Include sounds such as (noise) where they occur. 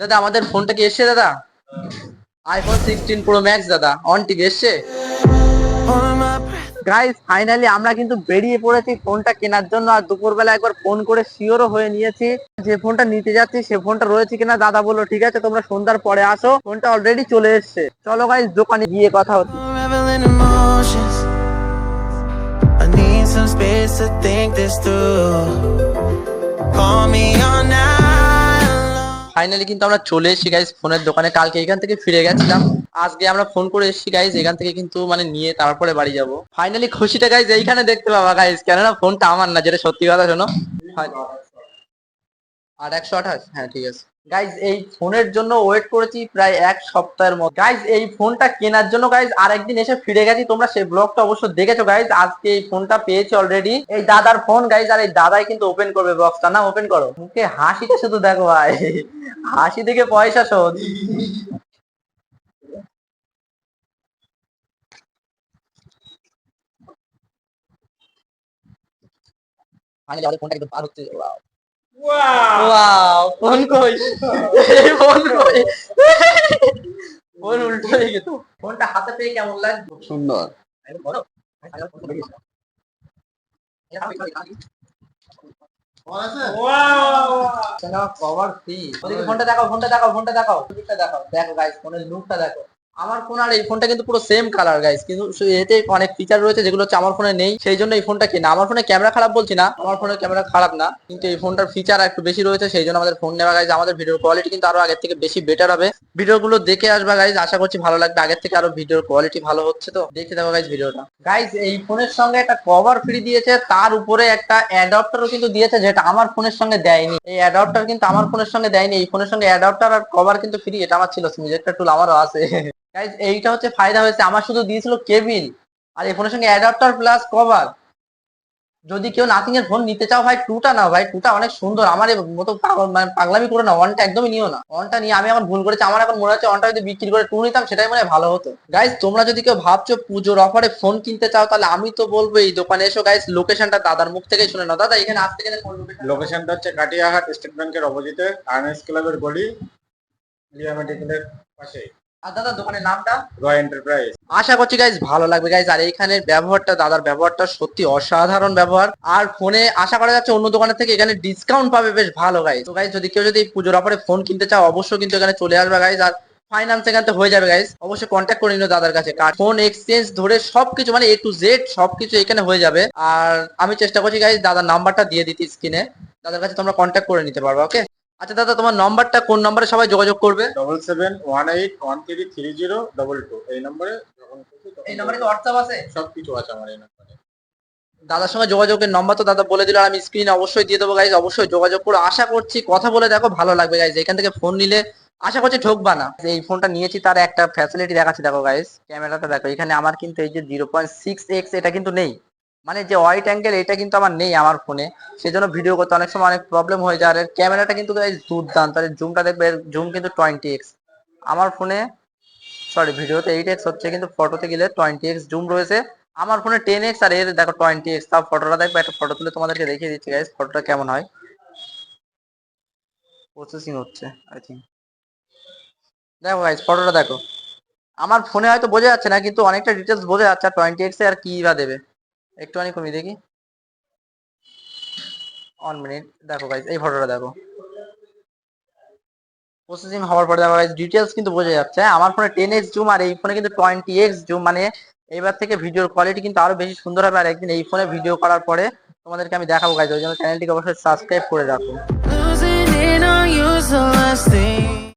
দাদা, আমাদের ফোনটা কি এসছে, দাদা? আইফোন সিক্সটিন প্রো ম্যাক্স দাদা অন টিভি এসছে? গাইস ফাইনালি আমরা কিন্তু বেরিয়ে পড়েছি ফোনটা কেনার জন্য আর দুপুরবেলা একবার ফোন করে শিওরও হয়ে নিয়েছি যে ফোনটা নিতে যাচ্ছি, সে ফোনটা রয়েছে কিনা দাদা বলল, ঠিক আছে, তোমরা সন্ধ্যার পরে আসো ফোনটা অলরেডি চলে এসছে। চলো গাইস দোকানে গিয়ে কথা হচ্ছে। Reveling emotions. I need finally কিন্তু আমরা চলে এসেছি গাইজ ফোনের দোকানে। কালকে এখান থেকে ফিরে গেছিলাম। আজকে আমরা ফোন করে এসেছি গাইজ এখান থেকে কিন্তু মানে নিয়ে তারপরে বাড়ি যাব। ফাইনালি খুশিটা গাইজ এইখানে দেখতে পাবা গাইজ কেননা ফোনটা আমার না, যেটা সত্যি কথা শোনো। আর একশো আঠাশ? হ্যাঁ ঠিক আছে। গাইজ এই ফোনের জন্য ওয়েট করেছি প্রায় এক সপ্তাহের মতো গাইজ এই ফোনটা কেনার জন্য গাইজ আরেকদিন এসে ফিরে গেছি। তোমরা সেই ব্লগটা অবশ্য দেখেছ গাইজ আজকে এই ফোনটা পেয়েছি অলরেডি এই দাদার ফোন গাইজ আর এই দাদাই কিন্তু ওপেন করবে বক্সটা না ওপেন করো। মুখে হাসিটা শুধু দেখো ভাই। হাসি থেকে পয়সা শোধ। ফাইনালি আমাদের ফোনটা কিন্তু পার হচ্ছে ওয়াও ফোন কই? এই ফোন কই? ফোন উল্টো হয়ে গেছে। ফোনটা হাতে পেয়ে কেমন লাগছে সুন্দর। ফোনটা দেখাও ফোনটা দেখাও ফোনটা দেখাও। দেখো গাইস ফোনের লুকটা দেখো। আমার ফোন আর এই ফোনটা কিন্তু পুরো সেম কালার গাইস কিন্তু এতে অনেক ফিচার রয়েছে, যেগুলো হচ্ছে আমার ফোনে নেই। সেই জন্য এই ফোনটা কেনা। আমার ফোনে ক্যামেরা খারাপ বলছি না। আমার ফোনের ক্যামেরা খারাপ না। কিন্তু এই ফোনটার ফিচার একটু বেশি রয়েছে, সেই জন্য আমাদের ফোন নেওয়া গাইজ আমাদের ভিডিওর কোয়ালিটি কিন্তু আরও আগের থেকে বেশি বেটার হবে। ভিডিওগুলো দেখে আসবা গাইজ আশা করছি ভালো লাগবে। আগের থেকে আরও ভিডিওর কোয়ালিটি ভালো হচ্ছে তো। দেখে থাকো গাইজ ভিডিওটা গাইজ এই ফোনের সঙ্গে একটা কভার ফ্রি দিয়েছে। তার উপরে একটা অ্যাডাপ্টারও কিন্তু দিয়েছে, যেটা আমার ফোনের সঙ্গে দেয়নি। এই অ্যাডাপ্টার কিন্তু আমার ফোনের সঙ্গে দেয়নি। এই ফোনের সঙ্গে অ্যাডাপ্টার আর কভার কিন্তু ফ্রি এটা আমার ছিল একটা টুল আমারও আছে। (laughs) এইটা হচ্ছে ফায়দা হয়েছে। আমার শুধু দিয়েছিল কেবিল আর এই ফোনের সঙ্গে অ্যাডাপ্টার প্লাস কভার যদি কেউ নাথিং এর ফোন নিতে চাও, ভাই টুটা না ভাই টুটা অনেক সুন্দর। আমার মতো মানে পাগলামি করে না ওয়ানটা একদমই নিও না। ওয়ানটা নিয়ে আমি এখন ভুল করেছি। আমার এখন মনে হচ্ছে ওয়ানটা যদি বিক্রি করে টু নিতাম, সেটাই মনে ভালো হতো। গাইজ তোমরা যদি কেউ ভাবছ পুজোর অফারে ফোন কিনতে চাও, তাহলে আমি তো বলব এই দোকানে এসো। গাইজ লোকেশনটা দাদার মুখ থেকেই শুনে নাও। দাদা, এখানে আসতে গেলে লোকেশনটা হচ্ছে কাটিয়াহাট স্টেট ব্যাংকের অপোজিটে আর্নেস ক্লাবের গলি লিয়া মেডিকেলের পাশে আর দাদা দোকানের নামটা? রয় এন্টারপ্রাইজ আশা করছি গাইজ ভালো লাগবে গাইজ আর এইখানের ব্যবহারটা দাদার ব্যবহারটা সত্যি অসাধারণ ব্যবহার। আর ফোনে আশা করা যাচ্ছে অন্য দোকানের থেকে এখানে ডিসকাউন্ট পাবে বেশ ভালো গাইজ তো গাইজ যদি কেউ যদি পুজোর অফারে ফোন কিনতে চাও অবশ্যই কিন্তু এখানে চলে আসবে গাইজ আর ফাইন্যান্স এখান থেকে হয়ে যাবে গাইজ অবশ্যই কন্ট্যাক্ট করে নিও দাদার কাছে। কার ফোন এক্সচেঞ্জ ধরে সবকিছু মানে এ টু জেড সবকিছু এখানে হয়ে যাবে। আর আমি চেষ্টা করছি গাইজ দাদার নাম্বারটা দিয়ে দিতে স্ক্রিনে দাদার কাছে তোমরা কন্ট্যাক্ট করে নিতে পারবে ওকে আচ্ছা দাদা তোমার নাম্বারটা কোন নম্বরে সবাই যোগাযোগ করবে? Double seven one eight one three three zero double two এই নম্বরে যখন খুশি তখন এই নম্বরে কি হোয়াটসঅ্যাপ আছে? সব কিছু আছে আমার এই নম্বরে। দাদার সঙ্গে যোগাযোগের নম্বর তো দাদা বলে দিল আর আমি স্ক্রিনে অবশ্যই দিয়ে দেবো গাইজ অবশ্যই যোগাযোগ করে। আশা করছি কথা বলে দেখো ভালো লাগবে গাইজ এখান থেকে ফোন নিলে আশা করছি ঠকবা না। এই ফোনটা নিয়েছি তার একটা ফ্যাসিলিটি দেখাচ্ছি দেখো গাইজ ক্যামেরাটা দেখো এখানে আমার কিন্তু এই যে জিরো পয়েন্ট সিক্স এক্স এটা কিন্তু নেই। মানে যে ওয়াইট অ্যাঙ্গেল এটা কিন্তু আমার নেই আমার ফোনে সেজন্য ভিডিও করতে অনেক সময় অনেক প্রবলেম হয়ে যায়। আর ক্যামেরাটা কিন্তু দুর্দান্ত। আর জুমটা দেখবে জুম কিন্তু টোয়েন্টি এক্স আমার ফোনে সরি ভিডিওতে এইট এক্স হচ্ছে, কিন্তু ফটোতে গেলে টোয়েন্টি এক্স জুম রয়েছে। আমার ফোনে টেন এক্স আর এর দেখো টোয়েন্টি এক্স তাও ফটোটা দেখবে, একটা ফটো তুলে তোমাদেরকে দেখিয়ে দিচ্ছি গাইস ফটোটা কেমন হয়। প্রসেসিং হচ্ছে আই থিঙ্ক দেখো গাইস ফটোটা দেখো। আমার ফোনে হয়তো বোঝা যাচ্ছে না, কিন্তু অনেকটা ডিটেলস বোঝা যাচ্ছে, আর টোয়েন্টি এক্স আর কি বা দেবে। একটুখানি কমিয়ে দেখি। অন মিনিট দেখো গাইস এই ফটোটা দেখো। প্রসেসিং হওয়ার পরে দেখো গাইস ডিটেলস কিন্তু বোঝা যাচ্ছে। হ্যাঁ, আমার ফোনে টেন এক্স জুম আর এই ফোনে কিন্তু টোয়েন্টি এক্স জুম মানে এইবার থেকে ভিডিওর কোয়ালিটি কিন্তু আরও বেশি সুন্দর হবে। আর একদিন এই ফোনে ভিডিও করার পরে তোমাদেরকে আমি দেখাবো গাইজ ওই জন্য চ্যানেলটিকে অবশ্যই সাবস্ক্রাইব করে রাখো।